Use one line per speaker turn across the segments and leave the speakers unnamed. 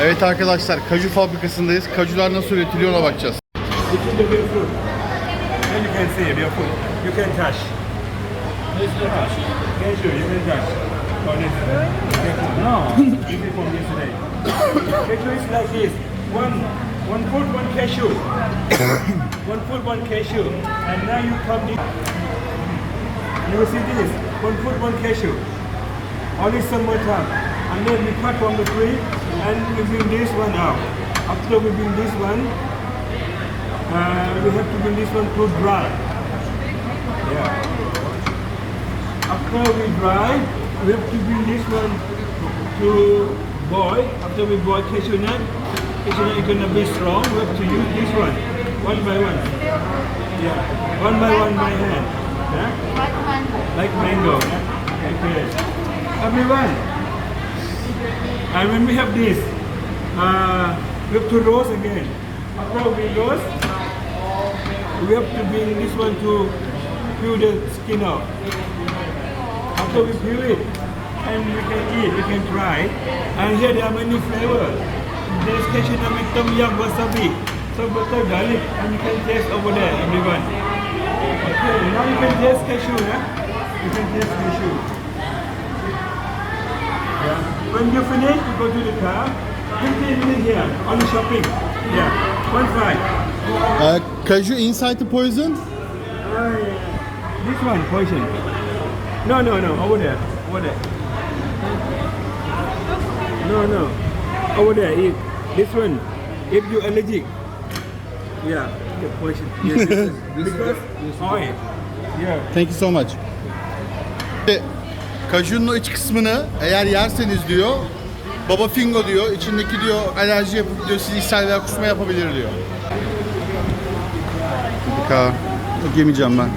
Evet arkadaşlar kaju fabrikasındayız. Kajular nasıl üretiliyor ona bakacağız.
This is the real fruit. Then you can see real fruit. You can touch. You can touch. Oh, this. No. this is from yesterday. cashew is like this. One, one fruit, one cashew. one fruit, one cashew. And now you come this. You will see this. One fruit, one cashew. Only summertime. And then we cut from the tree and we bring this one out. After we bring this one, uh, we have to bring this one to dry. Yeah. After we dry, we have to bring this one to boil. After we boil cashew nut, cashew nut is gonna be strong. We have to use this one, one by one. Yeah, one by one by hand. Yeah? Like mango. Yeah? Okay. Everyone. And when we have this, uh, we have to roast again. After we roast, we have to bring this one to peel the skin off. After we peel it, and we can eat, we can try. And here there are many flavors. There's cashew tom yum wasabi, some butter garlic, and you can taste over there, everyone. Okay, now you can taste cashew, yeah? You can taste cashew. Yeah. When you finish, you go to the car. 15 minutes here, only shopping. Yeah, one five.
Ee, kaju inside the poison?
Yeah. This one poison. No, no, no. Over there. Over there. No, no. Over there. Eat. This one. If you allergic. Yeah. The poison. Yes, yes, yes. because oil. Yeah.
Thank you so much. Ve Kajunun iç kısmını eğer yerseniz diyor Baba Fingo diyor içindeki diyor alerji yapıp diyor sizi ishal veya kusma yapabilir diyor. Ka yemeyeceğim ben.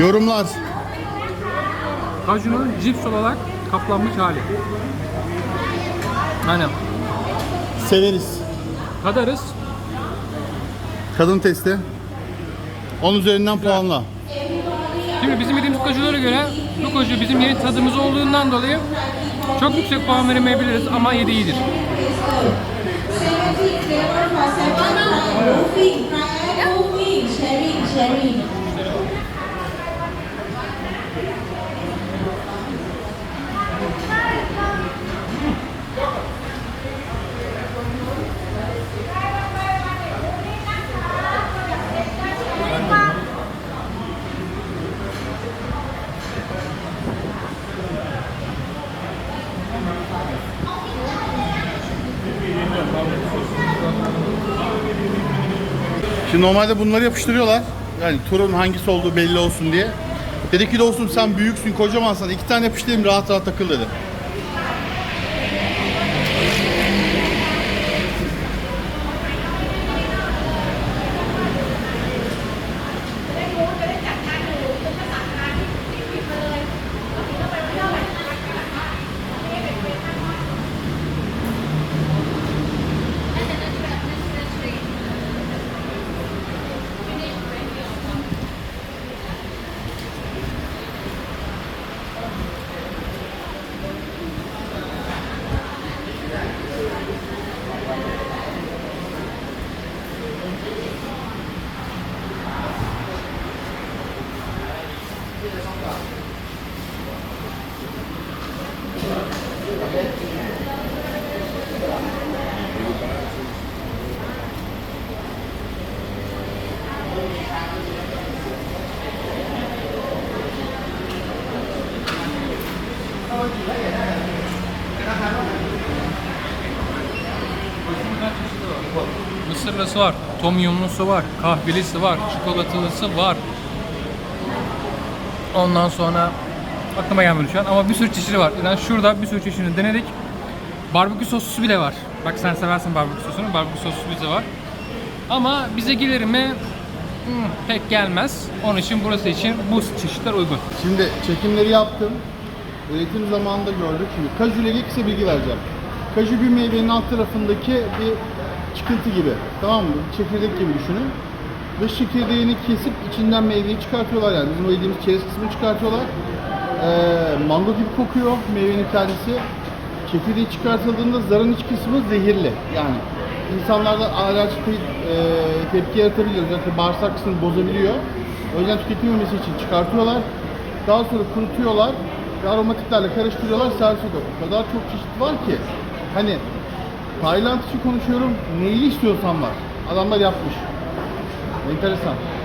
Yorumlar.
Kajunun cips olarak kaplanmış hali. Aynen.
Severiz.
Tadarız.
Kadın testi. 10 üzerinden puanla.
Şimdi bizim yediğimiz kajulara göre bu kaju bizim yeni tadımız olduğundan dolayı çok yüksek puan veremeyebiliriz ama yedi iyidir.
Şimdi normalde bunları yapıştırıyorlar. Yani turun hangisi olduğu belli olsun diye. Dedi ki dostum sen büyüksün kocamansın iki tane yapıştırayım rahat rahat takıl dedi.
Mısırlısı var, tom yumlusu var, kahvelisi var, çikolatılısı var. Ondan sonra aklıma gelmedi şu an ama bir sürü çeşidi var. Yani şurada bir sürü çeşidini denedik. Barbekü soslusu bile var. Bak sen seversin barbekü sosunu. Barbekü soslu bize var. Ama bize gelir mi? Hmm, pek gelmez. Onun için burası için bu çeşitler uygun.
Şimdi çekimleri yaptım. Üretim zamanında gördük. Şimdi kaju ile ilgili bilgi vereceğim. Kaju bir meyvenin alt tarafındaki bir çıkıntı gibi. Tamam mı? Çekirdek gibi düşünün. Ve çekirdeğini kesip içinden meyveyi çıkartıyorlar yani. Bizim o yediğimiz çerez kısmını çıkartıyorlar. e, mango gibi kokuyor meyvenin kendisi. Çekirdeği çıkartıldığında zarın iç kısmı zehirli. Yani insanlarda alerji te- e, tepki yaratabiliyor. Özellikle bağırsak kısmını bozabiliyor. O yüzden tüketilmemesi için çıkartıyorlar. Daha sonra kurutuyorlar ve aromatiklerle karıştırıyorlar, servis ediyor. O kadar çok çeşit var ki. Hani Tayland için konuşuyorum, neyli istiyorsan var. Adamlar yapmış. interessante.